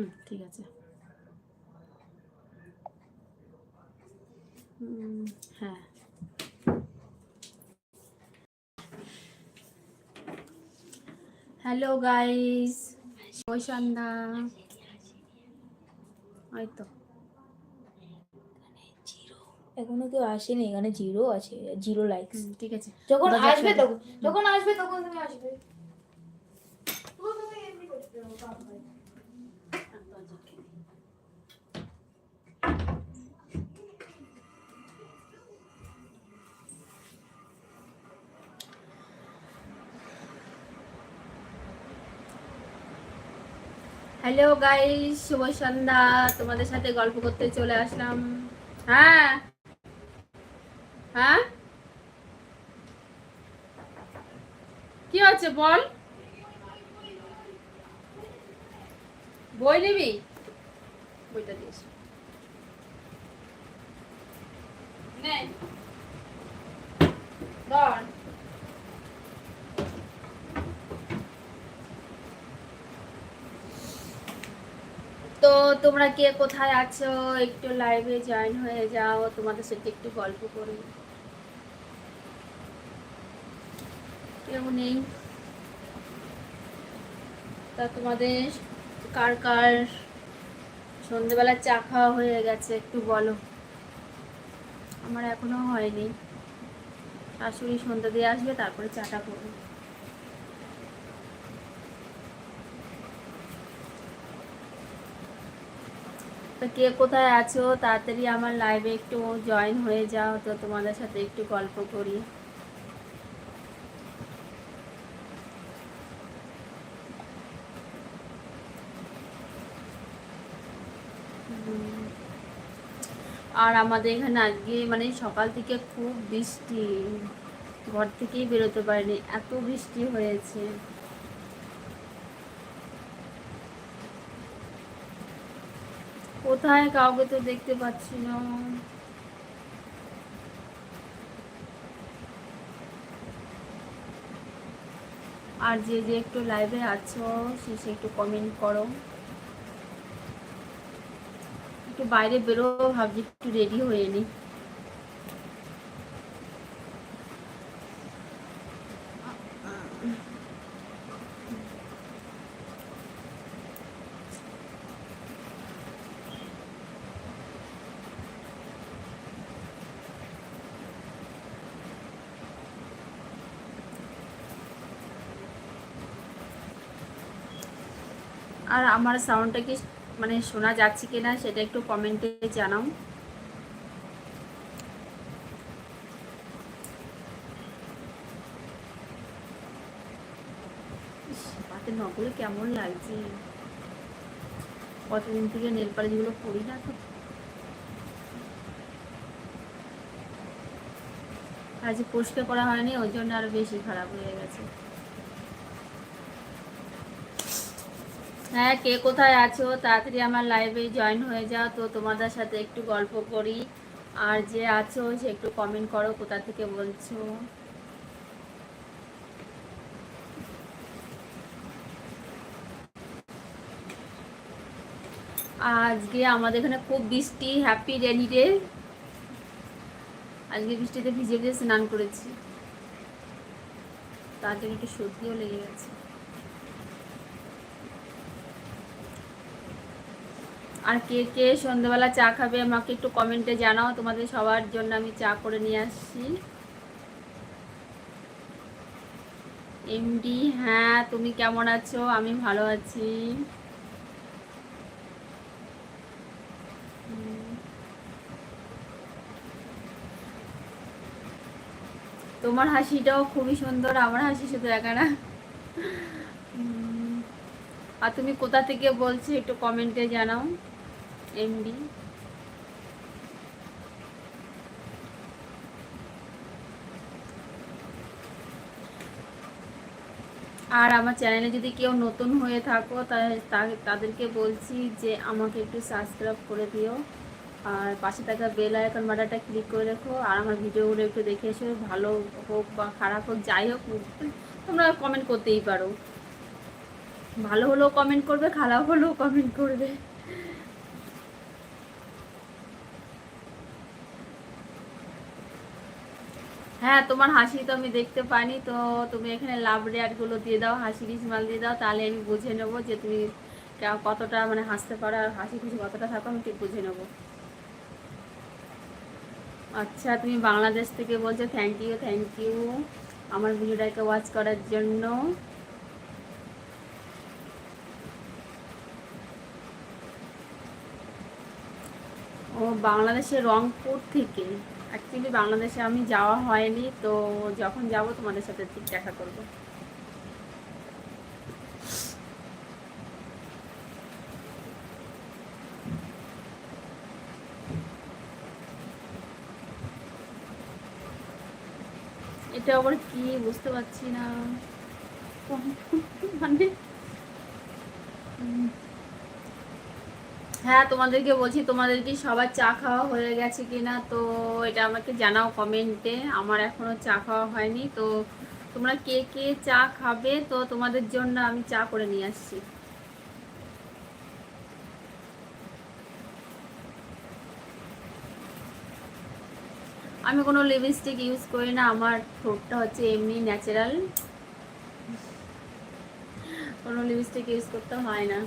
হুম ঠিক আছে। হ্যাঁ। হ্যালো গাইস ওই সন্ধ্যা। ওই তো। এখনও কেউ আসেনি এখানে জিরো আছে জিরো লাইকস ঠিক আছে। যখন আসবে তখন যখন আসবে তখন তুমি আসবে। হ্যালো গাইস শুভ সন্ধ্যা। তোমাদের সাথে গল্প করতে চলে আসলাম। হ্যাঁ? হ্যাঁ? কি হচ্ছে, বল? বই নিবি? বইটা দিয়েছ নে ধর তো তোমরা কে কোথায় আছো? একটু লাইভে জয়েন হয়ে যাও, তোমাদের সাথে একটু গল্প করি। কেউ নেই? তা তোমাদের কার কার সন্ধেবেলা চা খাওয়া হয়ে গেছে? একটু বলো। আমার এখনও হয়নি। শাশুড়ি সন্ধ্যা দিয়ে আসবে, তারপরে চাটা করব। তো কে কোথায় আছো? তাড়াতাড়ি আমার লাইভে একটু জয়েন হয়ে যাও, তো তোমাদের সাথে একটু গল্প করি। আর আমাদের এখানে আজকে মানে সকাল থেকে খুব বৃষ্টি। ঘর থেকেই বেরোতে পারিনি, এত বৃষ্টি হয়েছে। কোথায়? কাউকে তো দেখতে পাচ্ছি না। আর যে যে একটু লাইভে আছো, সে একটু কমেন্ট করো। একটু বাইরে বেরো ভাবছি একটু রেডি হয়ে নি। আর আমার সাউন্ডটা কি মানে শোনা যাচ্ছে কিনা সেটা একটু কমেন্টে জানাও। পাতে নকলে কেমন লাগছে। কতদিন থেকে নেল পালিশগুলো পরি না তো। আজ পরিষ্কার করা হয়নি, ওই জন্য আরও বেশি খারাপ হয়ে গেছে। হ্যাঁ কে কোথায় আছো? তাড়াতাড়ি আমার লাইভে জয়েন হয়ে যাও। তো তোমাদের সাথে একটু গল্প করি। আর যে আছো, সে একটু কমেন্ট করো, কোথা থেকে বলছো? আজকে আমাদের এখানে খুব বৃষ্টি হ্যাপি রেনি ডে আজকে বৃষ্টিতে ভিজে ভিজে স্নান করেছি। তার জন্য একটু সর্দিও লেগে গেছে। আর কে কে সন্ধ্যাবেলা চা খাবে আমাকে একটু কমেন্টে জানাও, তোমাদের সবার জন্য আমি চা করে নিয়ে আসছি। এমডি হ্যাঁ তুমি কেমন আছো? আমি ভালো আছি। তোমার হাসিটাও খুবই সুন্দর, আমার হাসি শুধু একা না। আর তুমি কোথা থেকে বলছো একটু কমেন্টে জানাও। এমডি আর আমার চ্যানেলে যদি কেউ নতুন হয়ে থাকো তাদেরকে বলছি যে আমাকে একটু সাবস্ক্রাইব করে দিও। আর পাশে থাকা বেল আইকন বাটনটা ক্লিক করে রেখো। আর আমার ভিডিওগুলো একটু দেখে এসো, ভালো হোক বা খারাপ হোক, যাই হোক, তোমরা কমেন্ট করতেই পারো। ভালো হলেও কমেন্ট করবে, খারাপ হলেও কমেন্ট করবে। হ্যাঁ তোমার হাসি তো আমি দেখতে পাইনি, তো তুমি এখানে লাভ রেয়ারগুলো দিয়ে দাও, হাসি স্মাইল দিয়ে দাও, তাহলে আমি বুঝে নেব যে তুমি কতটা মানে হাসতে পারো আর হাসি খুশি কতটা থাকো, আমি ঠিক বুঝে নেব। আচ্ছা তুমি বাংলাদেশ থেকে বলছো থ্যাংক ইউ থ্যাংক ইউ আমার ভিডিওটাকে ওয়াচ করার জন্য। ও, বাংলাদেশের রংপুর থেকে। অ্যাকচুয়ালি বাংলাদেশে আমি যাওয়া হয়নি, তো যখন যাব তোমাদের সাথে ঠিক দেখা করব। এটা আবার কি? বুঝতে পারছি না। মানে? হ্যাঁ তোমাদেরকে বলছি, তোমাদের কি সবার চা খাওয়া হয়ে গেছে কিনা? তো এটা আমাকে জানাও কমেন্টে আমার এখনও চা খাওয়া হয়নি। তো তোমরা কে কে চা খাবে? তো তোমাদের জন্য আমি চা করে নিয়ে আসছি। আমি কোনো লিপস্টিক ইউজ করি না। আমার ঠোঁটটা হচ্ছে এমনি ন্যাচারাল কোনো লিপস্টিক ইউজ করতে হয় না।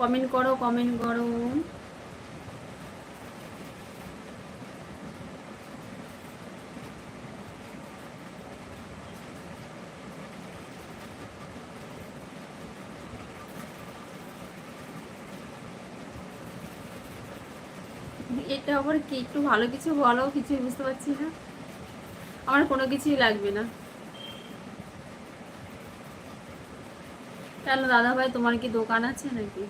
কমেন্ট করো কমেন্ট করো। এটা আবার কি? একটু ভালো কিছু বলো কিছু বুঝতে পারছি না। আমার কোনো কিছুই লাগবে না। কেন দাদা ভাই তোমার কি দোকান আছে নাকি?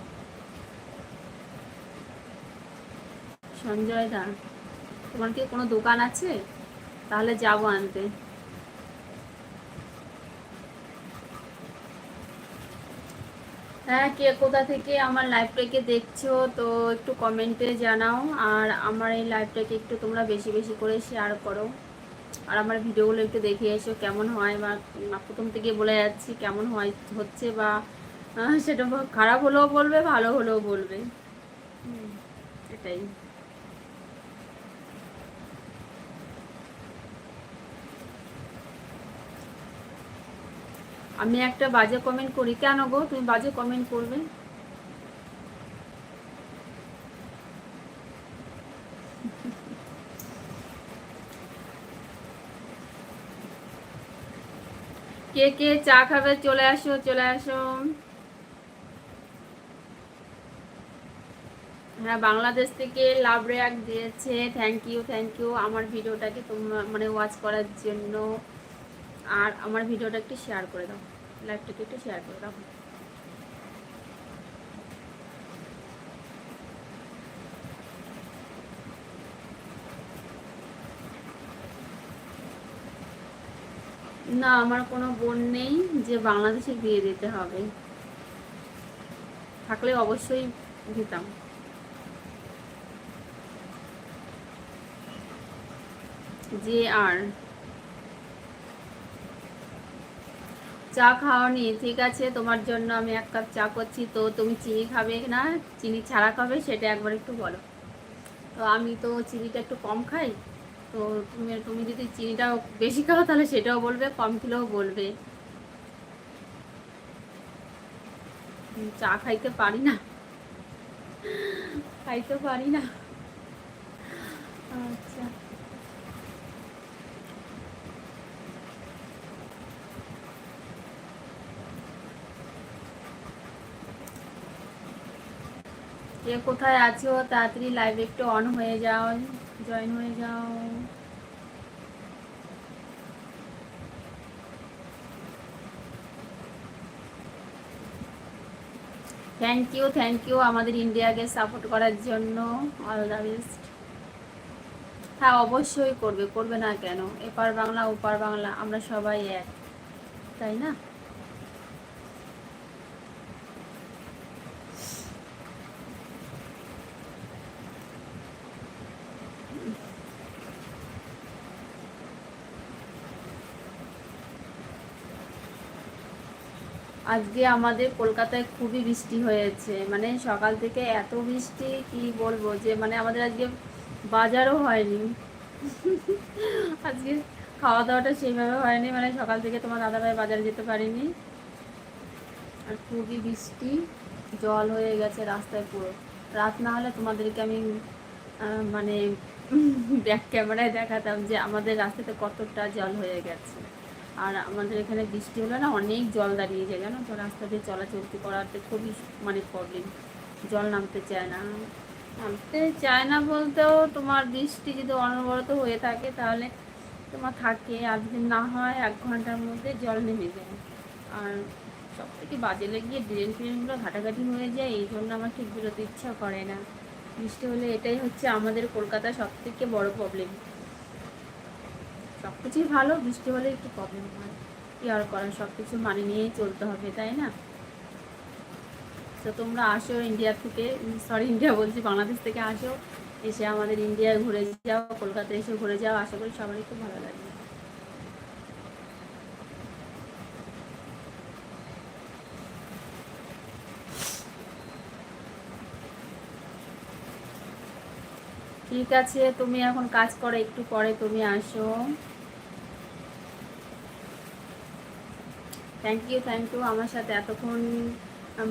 সঞ্জয় দা, তোমার কি কোনো দোকান আছে? তাহলে যাব আনতে। হ্যাঁ কে কোথা থেকে আমার লাইভটাকে দেখছ, তো একটু কমেন্টে জানাও, আর আমার এই লাইভটাকে একটু তোমরা বেশি বেশি করে শেয়ার করো। আর আমার ভিডিওগুলো একটু দেখে এসো, কেমন হয় বা প্রথম থেকে বলে যাচ্ছি কেমন হয়, হচ্ছে বা সেটা খারাপ হলেও বলবে, ভালো হলেও বলবে। এটাই। আমি একটা বাজে কমেন্ট করি। কেন গো? তুমি বাজে কমেন্ট করবে? কে কে চা খাবে চলে আসো চলে আসো। হ্যাঁ বাংলাদেশ থেকে লাভ রেয়াক দিয়েছে। থ্যাংক ইউ থ্যাংক ইউ আমার ভিডিওটাকে তোমরা মানে ওয়াচ করার জন্য। আর আমার ভিডিওটা একটু শেয়ার করে দাও। লাইভটাকে একটু শেয়ার করে দাও। না, আমার কোনো বোন নেই যে বাংলাদেশে বিয়ে দিতে হবে। থাকলে অবশ্যই দিতাম। যে আর? চা খাওয়ানি ঠিক আছে, তোমার জন্য আমি এক কাপ চা করছি। তো তুমি চিনি খাবে না, চিনি ছাড়া খাবে, সেটা একবার একটু বলো। তো আমি তো চিনিটা একটু কম খাই। তো তুমি তুমি যদি চিনিটাও বেশি খাও, তাহলে সেটাও বলবে, কম খেলেও বলবে। চা খাইতে পারি না। খাইতে পারি না। আচ্ছা। কে কোথায় আছো, তাড়াতাড়ি লাইভ একটু অন হয়ে যাও জয়েন হয়ে যাও। থ্যাংক ইউ থ্যাংক ইউ আমাদের ইন্ডিয়াকে সাপোর্ট করার জন্য অল দ্য বেস্ট হ্যাঁ অবশ্যই করবে করবে না কেন? এপার বাংলা, ওপার বাংলা, আমরা সবাই এক, তাই না? আজকে আমাদের কলকাতায় খুবই বৃষ্টি হয়েছে। মানে সকাল থেকে এত বৃষ্টি, কি বলব যে মানে আমাদের আজকে বাজারও হয়নি। আজকে খাওয়া দাওয়াটা সেইভাবে হয়নি। মানে সকাল থেকে তোমার দাদাভাই বাজারে যেতে পারিনি। আর খুবই বৃষ্টি, জল হয়ে গেছে রাস্তায় পুরো। রাত না হলে তোমাদেরকে আমি মানে ব্যাক ক্যামেরায় দেখাতাম যে আমাদের রাস্তাতে কতটা জল হয়ে গেছে। আর আমাদের এখানে বৃষ্টি হলে না অনেক জল দাঁড়িয়ে যায়, জানো তো? রাস্তা দিয়ে চলাচলতি করাতে খুবই মানে প্রবলেম জল নামতে চায় না। নামতে চায় না বলতেও তোমার বৃষ্টি যদি অনবরত হয়ে থাকে তাহলে তোমার থাকে। আর যদি না হয়, এক ঘণ্টার মধ্যে জল নেমে যায়। আর সব থেকে বাজে লেগে ড্রেন ফ্রেনগুলো ঘাটাঘাটি হয়ে যায়, এই জন্য আমার ঠিক বেরোতে ইচ্ছা করে না। বৃষ্টি হলে এটাই হচ্ছে আমাদের কলকাতার সব থেকে বড় প্রবলেম সব কিছুই ভালো, বৃষ্টি হলে একটু প্রবলেম হয়। কি আর করার সব কিছু মানে নিয়েই চলতে হবে, তাই না? তো তোমরা আসো ইন্ডিয়া থেকে সরি ইন্ডিয়া বলছি, বাংলাদেশ থেকে আসো, এসে আমাদের ইন্ডিয়ায় ঘুরে যাও, কলকাতায় এসে ঘুরে যাও, আশা করি সবারই খুব ভালো লাগবে। ঠিক আছে, তুমি এখন কাজ করো, একটু পরে তুমি আসো। থ্যাংক ইউ থ্যাংক ইউ আমার সাথে এতক্ষণ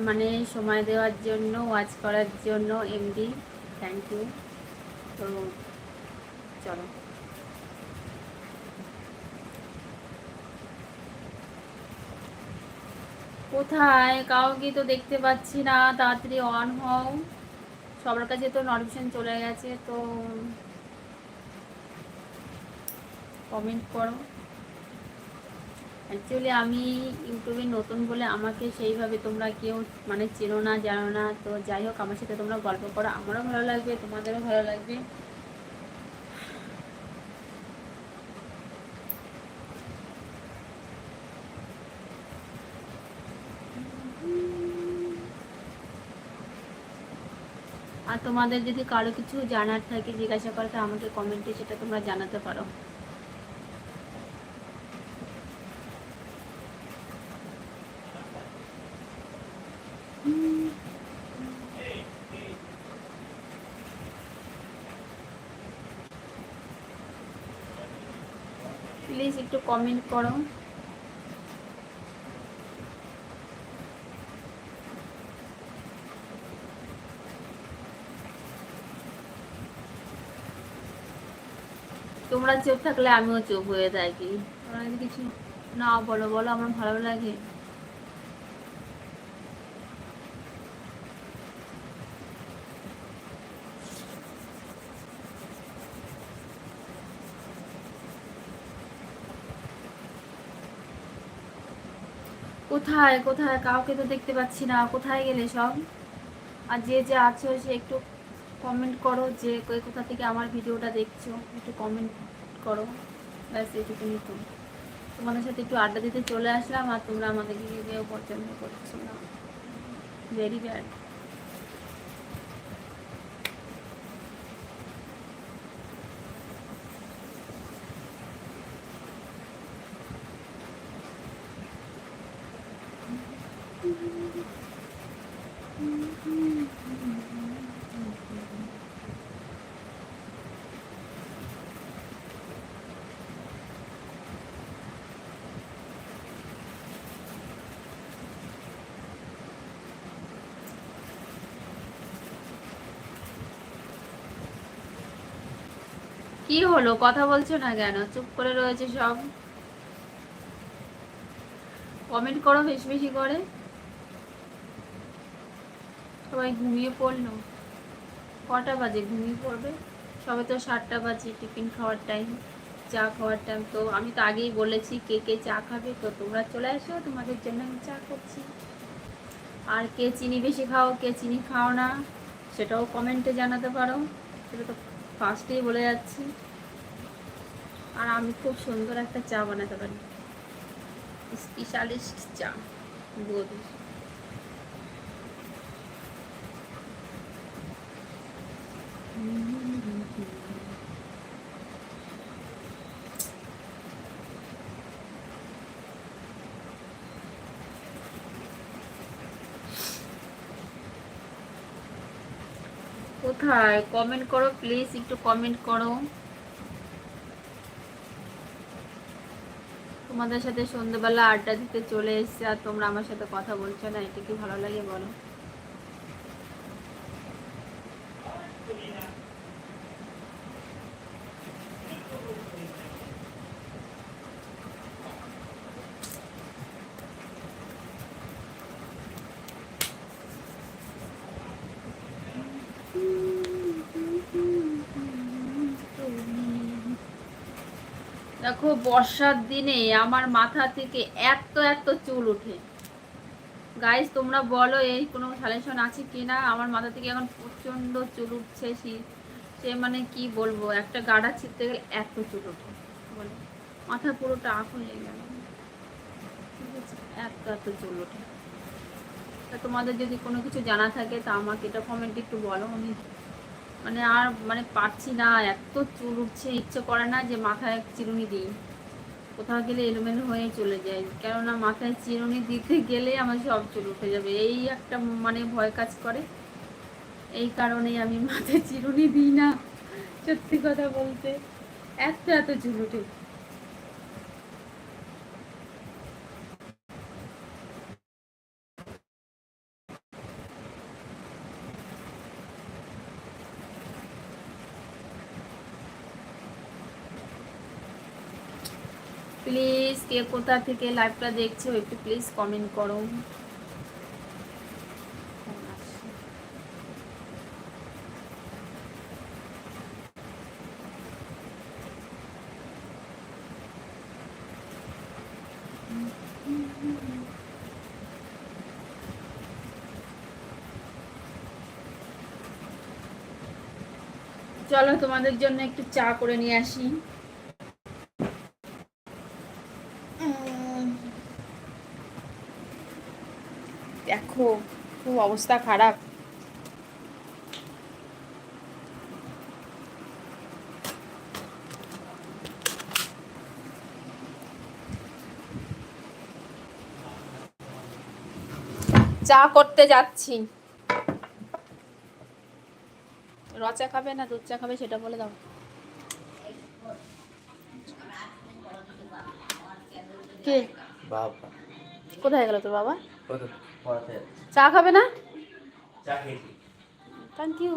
মানে সময় দেওয়ার জন্য ওয়াচ করার জন্য এমডি থ্যাংক ইউ তো, চলো। কোথায়? কাউকে তো দেখতে পাচ্ছি না। তাড়াতাড়ি অন হও। সবার কাছে তো নোটিফিকেশন চলে গেছে, তো কমেন্ট করো। অ্যাকচুয়ালি আমি ইউটিউবে নতুন বলে আমাকে সেইভাবে তোমরা কেউ মানে চেনো না, জানো না। তো যাই হোক, আমার সাথে তোমরা গল্প করো। আমারও ভালো লাগবে, তোমাদেরও ভালো লাগবে। আর তোমাদের যদি কারও কিছু জানার থাকে, জিজ্ঞাসা করে তো আমাকে কমেন্টে সেটা তোমরা জানাতে পারো প্লিজ একটু কমেন্ট করো। তোমরা চুপ থাকলে আমিও চুপ হয়ে থাকি। তোমরা কিছু না বলো বলো, আমার ভালো লাগে। কোথায় কোথায়? কাউকে তো দেখতে পাচ্ছি না। কোথায় গেলে সব? আর যে যে আছো, সে একটু কমেন্ট করো যে কোথা থেকে আমার ভিডিওটা দেখছ। একটু কমেন্ট করো। ব্যাস এইটুকুনি তো তোমাদের সাথে একটু আড্ডা দিতে চলে আসলাম আর তোমরা আমাদেরকে পছন্দ করছ না। ভেরি ব্যাড কি হলো? কথা বলছো না কেন? চুপ করে রয়েছে সব। কমেন্ট করো বেশি বেশি করে। সবাই ঘুমিয়ে পড়ল। কটা বাজে? ঘুমিয়ে পড়বে? সবে তো সাতটা বাজে টিফিন খাওয়ার টাইম চা খাওয়ার টাইম তো আমি তো আগেই বলেছি কে কে চা খাবে, তো তোমরা চলে আসো তোমাদের জন্য আমি চা করছি আর কে চিনি বেশি খাও, কে চিনি খাও না, সেটাও কমেন্টে জানাতে পারো। সেটা তো ফার্স্টেই বলে যাচ্ছি। আর আমি খুব সুন্দর একটা চা বানাতে পারি। স্পেশালিস্ট চা বৌদির কোথায়? কমেন্ট করো প্লিজ একটু কমেন্ট করো। তোমাদের সাথে সন্ধ্যেবেলা আড্ডা দিতে চলে এসছে আর তোমরা আমার সাথে কথা বলছো না, এটা কি ভালো লাগে বলো? দেখো বর্ষার দিনে আমার মাথা থেকে এত এত চুল ওঠে। গাইস তোমরা বলো, এই কোনো সালেশন আছে কি না আমার মাথা থেকে এখন প্রচণ্ড চুল উঠছে, সে মানে কি বলব? একটা গাড়া ছিঁড়তে গেলে এত চুল ওঠে। বলো। মাথা পুরোটা আগুন লেগে গেল? এত এত চুল ওঠে। তোমাদের যদি কোনো কিছু জানা থাকে, তা আমাকে এটা কমেন্টে একটু বলো, আমি মানে আর মানে পারছি না, এত চুল উঠছে, ইচ্ছে করে না যে মাথায় চিরুনি দিই। কোথাও গেলে এলোমেলো হয়ে চলে যায়, কেননা মাথায় চিরুনি দিতে গেলে আমার সব চুল উঠে যাবে। এই একটা মানে ভয় কাজ করে। এই কারণেই আমি মাথায় চিরুনি দিই না, সত্যি কথা বলতে। এত এত চুল উঠে প্লিজ কে কোথা থেকে লাইভটা দেখছ একটু প্লিজ কমেন্ট করো। চলো তোমাদের জন্য একটু চা করে নিয়ে আসি। দেখো খুব অবস্থা খারাপ। চা করতে যাচ্ছি। রচা খাবে না দুধ চা খাবে সেটা বলে দাও। কে? বাবা। কোথায় গেল তোর বাবা? পড়াতে। চা খাবে না? চা খেয়েছি। থ্যাংক ইউ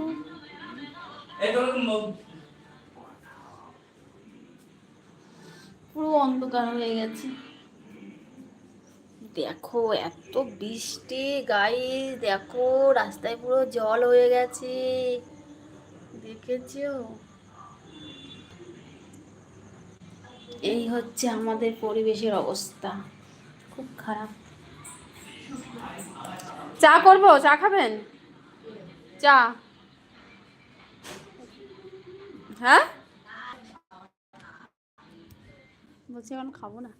পুরো অন্ধকার হয়ে গেছে। দেখো এত বৃষ্টি গায়ে দেখো রাস্তায় পুরো জল হয়ে গেছে। দেখেছ? এই হচ্ছে আমাদের পরিবেশের অবস্থা। খুব খারাপ। চা করব? চা খাবেন? চা। হ্যাঁ? বলছি এখন খাব না।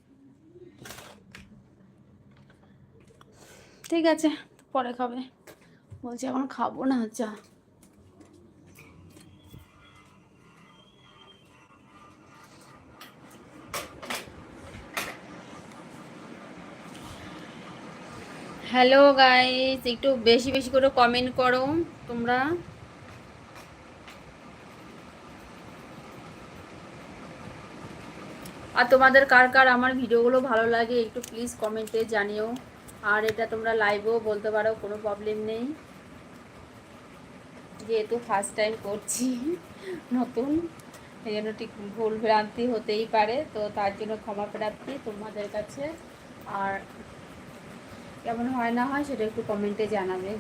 ঠিক আছে, পরে খাবে। বলছি এখন খাব না চা। হ্যালো গাইস একটু বেশি বেশি করে কমেন্ট করো তোমরা। আর তোমাদের কার কার আমার ভিডিওগুলো ভালো লাগে, একটু প্লিজ কমেন্টে জানিও। আর এটা তোমরা লাইভেও বলতে পারো, কোনো প্রবলেম নেই। যেহেতু ফার্স্ট টাইম করছি, নতুন, এই জন্য ঠিক ভুল ভ্রান্তি হতেই পারে, তো তার জন্য ক্ষমা প্রার্থী তোমাদের কাছে। আর কেমন হয় না হয় সেটা একটু কমেন্টে জানাবে।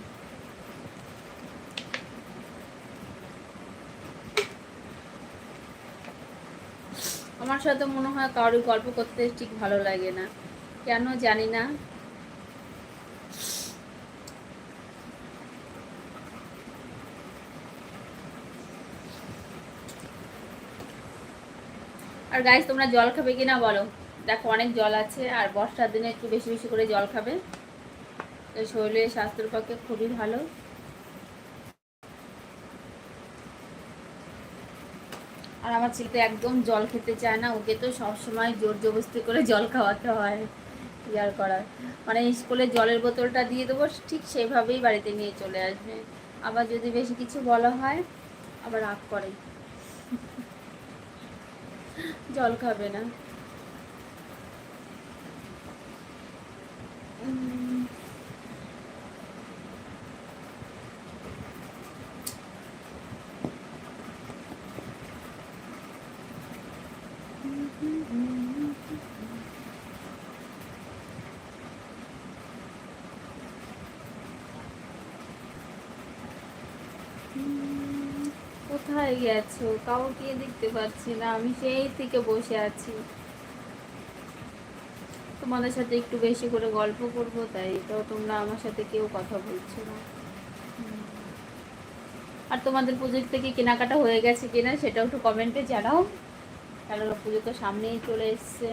আমার সাথে মনে হয় কারোর গল্প করতে ঠিক ভালো লাগে না। কেন জানি না। আর গাইস তোমরা জল খাবে কিনা বলো? দেখো অনেক জল আছে, আর বর্ষার দিনে একটু বেশি বেশি করে জল খাবে। শরীরের স্বাস্থ্যের পক্ষে খুবই ভালো। আর আমার ছেলেটা একদম জল খেতে চায় না, ওকে তো সবসময় জোর জবস্তি করে জল খাওয়াতে হয়। ইয়ার করার? মানে স্কুলে জলের বোতলটা দিয়ে দেবো, ঠিক সেভাবেই বাড়িতে নিয়ে চলে আসবে। আবার যদি বেশি কিছু বলা হয়, আবার রাগ করে। জল খাবে না। কোথায় গেছো? কাউকে দেখতে পাচ্ছি না। আমি সেই থেকে বসে আছি। তোমাদের সাথে একটু বেশি করে গল্প করব, তাই তো তোমরা আমার সাথে কেউ কথা বলছো না। আর তোমাদের পুজোর থেকে কেনাকাটা হয়ে গেছে কিনা সেটাও একটু কমেন্টে জানাও। কারণ পুজো তো সামনেই চলে এসছে।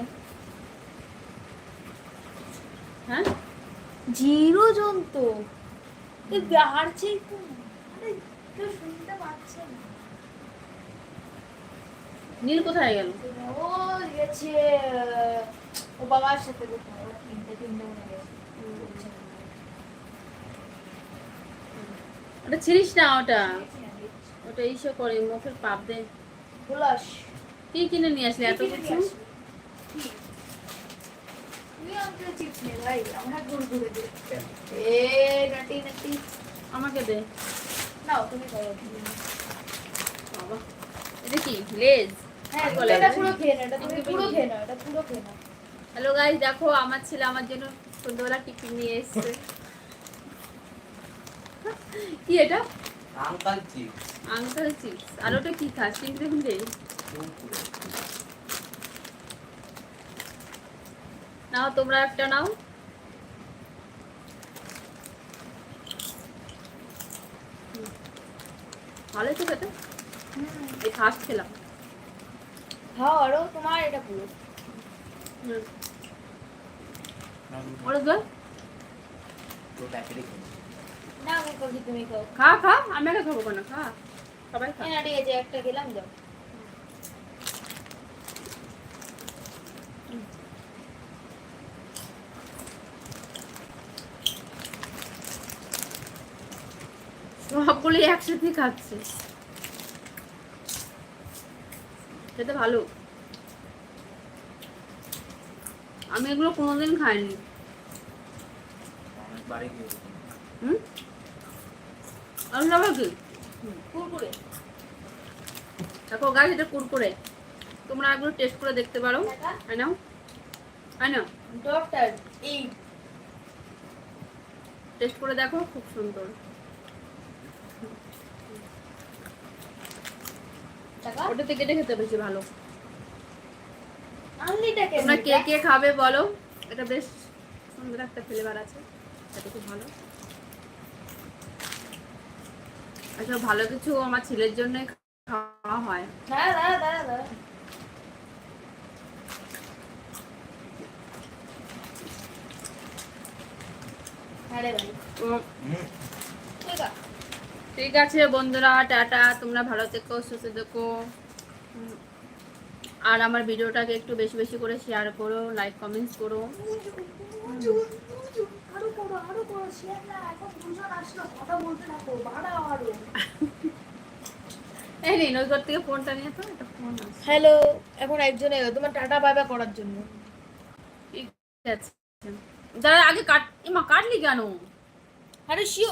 হ্যাঁ? জিরো জন্তু তো শুনতে পাচ্ছে না। নীল কোথায় গেল? ও গেছে ও বাবার সাথে মনে গেছে ওটা ছিড়িস না ওটা? ওটা ইসে করে মুখের পাপ দে। কি কিনে নিয়ে আসলি? এত কিছু? আমাকে দে। আমাকে নাও তুমি করো বাবা এটা কি লেজ? হ্যাঁ এটা এটা এটা হ্যালো গাইস দেখো আমার ছেলে আমার জন্য সন্ধ্যাবেলা টিফিন নিয়ে এসেছে। কি এটা? আঙ্কাল চিপ আঙ্কেল চিপস আর ওটা কি খাস? কিন্তু দেখুন রে নাও তোমরা একটা নাও। ভালো তো এই ফার্স্ট খেলাম। খাও আরও তোমার এটা পুরো। হুম। ওটা তো প্যাকেটে না আমি করছি তুমি খাও। খা খা আমি একা খাব কেন? খা সবাই খা। না ঠিক আছে একটা খেলাম যাও। সবগুলি একসাথে খাচ্ছে। খেতে ভালো। আমি এগুলো কোনোদিন খাইনি। হুম? কি? কুরকুরে। দেখো গাছ এটা কুরকুরে। তোমরা এগুলো টেস্ট করে দেখতে পারো। I know I know doctor এই। টেস্ট করে দেখো খুব সুন্দর। ওটাতে কেটে খেতে বেশি ভালো। তোমরা কে কে খাবে বলো? এটা বেশ সুন্দর একটা ফ্লেভার আছে। এটা খুব ভালো। আচ্ছা ভালো কিছু আমার ছেলের জন্য খাওয়া হয়। দাঁড়া দাঁড়া দাঁড়া দাঁড়া আরে ভাই তো ঠিক আছে ঠিক আছে বন্ধুরা টাটা। তোমরা ভালো থেকো সুস্থ থেকো। আর আমার ভিডিওটাকে একটু বেশি বেশি করে শেয়ার করো লাইক কমেন্টস করো। থাকো বাড়াও আরও এই নিন ওই ঘর থেকে ফোনটা নিয়ে তো এটা ফোন হ্যালো এখন একজন এলো তোমার টাটা করার জন্য। ঠিক আছে। যারা আগে কাট ইমা কাটলি কেন? আরে শিও